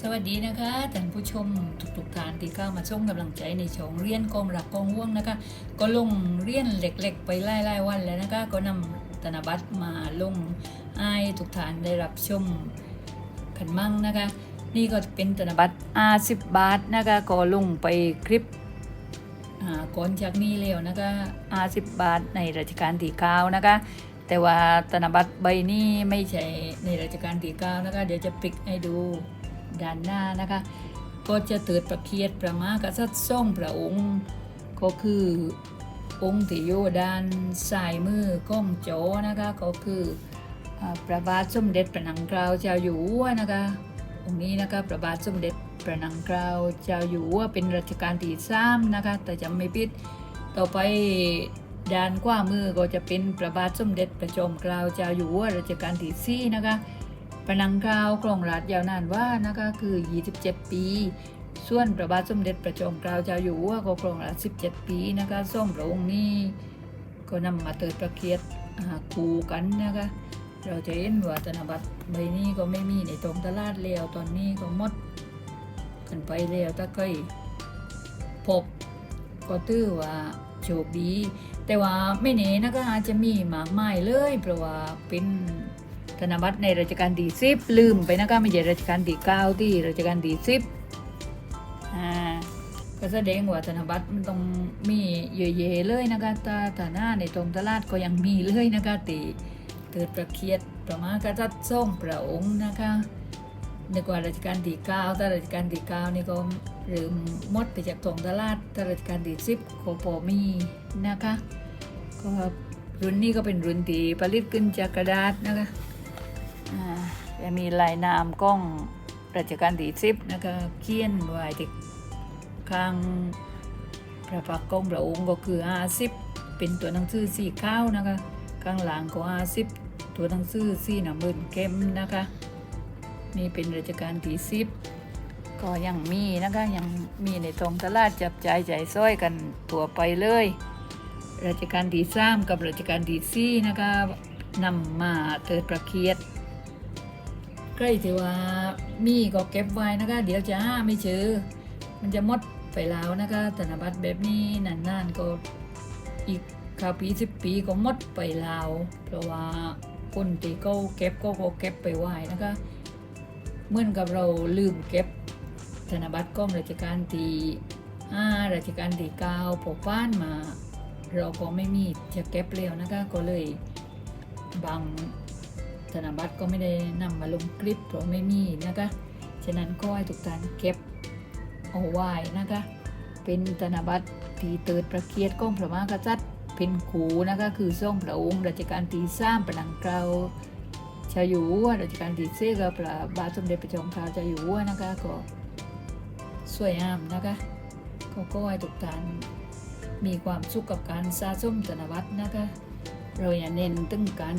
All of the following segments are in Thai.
สวัสดีนะคะท่านผู้ชมทุกๆท่านที่เข้ามาชมกำลังใจในช่องเรียนกองหลักกองห่วงนะคะ ก็ลงเรียนเหล็กๆ ไปไล่ๆวันแล้วนะคะ ก็นำธนบัตรมาลงให้ทุกท่านได้รับชมขันมั่งนะคะ นี่ก็เป็นธนบัตรอาสิบบาทนะคะก็ลงไปคลิปก่อนจากนี้แล้วนะคะอาสิบบาทในรัชกาลที่เก้านะคะแต่ว่าธนบัตรใบนี้ไม่ใช่ในรัชกาลที่เก้านะคะ เดี๋ยวจะปิกให้ดู ด้านหน้านะคะก็จะเติดประเคียดประมากษัตริย์ทรงพระองค์ ก็คือองค์ที่อยู่ด้านซ้ายมือก้องโจนะคะก็คือพระบาทสมเด็จพระนางเกล้าเจ้าอยู่หัวนะคะองค์นี้นะคะพระบาทสมเด็จพระนางเกล้าเจ้าอยู่หัวเป็นรัชกาลที่สามนะคะแต่จำไม่ผิดต่อไปด้านขวามือก็จะเป็นพระบาทสมเด็จพระจอมเกล้าเจ้าอยู่หัวรัชกาลที่สี่นะคะ พระนางเกล้ากรองราชยาวนานว่านะคะคือ 27 ปี ส่วนพระบาทสมเด็จพระจอมเกล้าเจ้าอยู่หัวก็ครองราช17 ปีนะคะส่งพระองค์นี้ก็นำมาเติดประเคียดอ่าคู่กันนะคะเราจะเห็นว่าธนบัตรใบนี้ก็ไม่มีในตรงตลาดแล้วตอนนี้ก็หมดกันไปแล้วถ้าเคยพบก็ตื้อว่าโชคดี แต่ว่าไม่แน่นะคะอาจจะมีหมากไม้เลยเพราะว่าเป็น นบัตรในรัชกาลที่สิบลืมไปนะคะไม่ใช่รัชกาลที่เก้าที่รัชกาลที่สิบอ่าก็แสดงว่าธนบัตรมันต้องมีเยอะๆเลยนะคะถ้าฐานะในตรงตลาดก็ยังมีเลยนะคะตีเติดประเคียดประมาณกษัตริย์ทรงพระองค์นะคะนกว่ารัชกาลที่เก้าแต่รัชกาลที่เก้านี่ก็เริ่มมดไปจากตรงตลาดแต่รัชกาลที่สิบก็พอมีนะคะก็รุ่นนี้ก็เป็นรุ่นที่ผลิตขึ้นจากกระดาษนะคะ จะมีลายนามกล้องรัชกาลที่สิบนะคะเขียนไว้ที่ข้างพระพักตร์ของพระองค์ก็คืออาสิบเป็นตัวหนังสือสีขาวนะคะข้างหลังก็อาสิบตัวหนังสือสีน้ำมืนเข้มนะคะนี่เป็นราชการที่สิบก็ยังมีนะคะยังมีในตรงตลาดจับใจ่ายจ่ายซ้อยกันตัวไปเลยราชการที่สามกับราชการที่สี่นะคะนำมาเติดประเคียด ใกล้ที่ว่ามีก็เก็บไว้นะคะ เดี๋ยวจะหาไม่เจอมันจะหมดไปแล้วนะคะธนบัตรแบบนี้นานๆก็อีกข้าวปีสิบปีก็หมดไปแล้วเพราะว่าคนที่เขาเก็บก็ก็เก็บไปไหวนะคะเหมือนกับเราลืมเก็บธนบัตรกล้องราชการที่ห้าราชการที่เก้าพอป้านมา เราก็ไม่มีจะเก็บแล้วนะคะก็เลยบาง ธนบัตรก็ไม่ได้นำมาลงคลิปเพราะไม่มีนะคะ ฉะนั้นก็ให้ทุกท่านเก็บเอาไว้นะคะ เป็นธนบัตรที่เติดประเกียรติกล้องพระมหากษัตริย์เป็นขูนะคะคือทรงพระองค์รัชกาลที่สามประนังเกลาชาอยู่หัวรัชกาลที่สี่ก็พระบาทสมเด็จพระจอมเกล้าเจ้าอยู่หัวนะคะก็สวยงามนะคะก็ก็ให้ทุกท่านมีความสุขกับการสะสมธนบัตรนะคะเราอย่าเน้นตึงกัน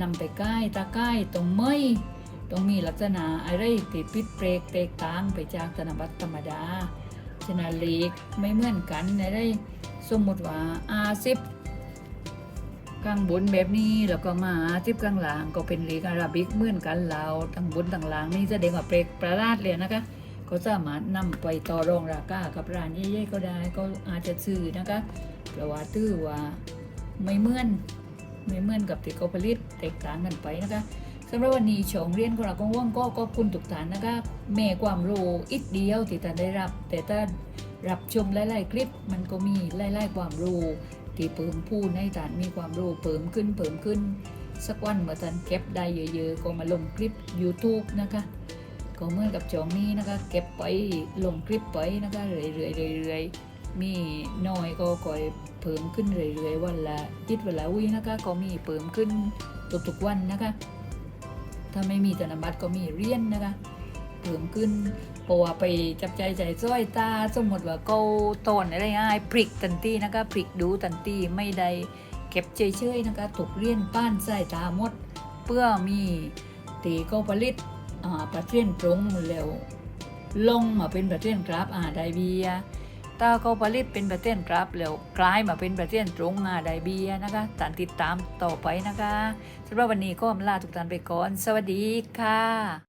นำไปใกล้ตาใกล้ตรงไม่ต้องมีลักษณะอะไรติดพิดเปรกแตกต่างไปจากธนบัตรธรรมดา ชนะเล็กไม่เหมือนกันในได้สมมติว่าอาซิบข้างบนแบบนี้แล้วก็มาซิบข้างหลังก็เป็นเลขอาราบิกเหมือนกันเราทั้งบนทั้งหลังนี่แสดงว่าเปรกประหลาดเลยนะคะก็สามารถนำไปต่อรองราคากับร้านใหญ่ๆก็ได้ก็อาจจะซื้อนะคะเพราะว่าตื้อว่าไม่เหมือน ไม่เหมือนกับที่เขาผลิตแตกต่างกันไปนะคะสำหรับวันนี้ชองเรียนของเราก็ว่างก็ขอบคุณทุกท่านนะคะแม่ความรู้อีกเดียวที่ท่านได้รับ แต่ถ้ารับชมหลายๆคลิป มันก็มีหลายๆความรู้ที่เพิ่มพูนให้ฐานมีความรู้เพิ่มขึ้นเพิ่มขึ้น สักวันเมื่อท่านเก็บได้เยอะๆ ก็มาลงคลิป YouTube นะคะก็เหมือนกับจองนี้นะคะ เก็บไปลงคลิปไปนะคะเรื่อยๆเรื่อยๆ มีน้อยก็คอยเพิ่มขึ้นเรื่อยๆวันละจิตวันละวินะคะก็มีเพิ่มขึ้นทุกๆวันนะคะ ถ้าไม่มีธนบัตรก็มีเรียญนะคะเพิ่มขึ้นเพราะว่าไปจับใจใจซ้อยตาสมมติว่าเกาตอนอะไรง่ายพริกตันตีนะคะพริกดูตันตีไม่ได้เก็บเฉยๆนะคะถูกเรียนป้านใส่ตาหมด เพื่อมีตีก็ผลิตอ่าประเทศปรุงแล้วลงมาเป็นประเทศกราฟอาไดเบีย ถ้าเขาผลิตเป็นประเทศรับแล้วกลายมาเป็นประเทศตรงอาไดเบียนะคะตานติดตามต่อไปนะคะสำหรับวันนี้ก็อำลาทุกท่านไปก่อน สวัสดีค่ะ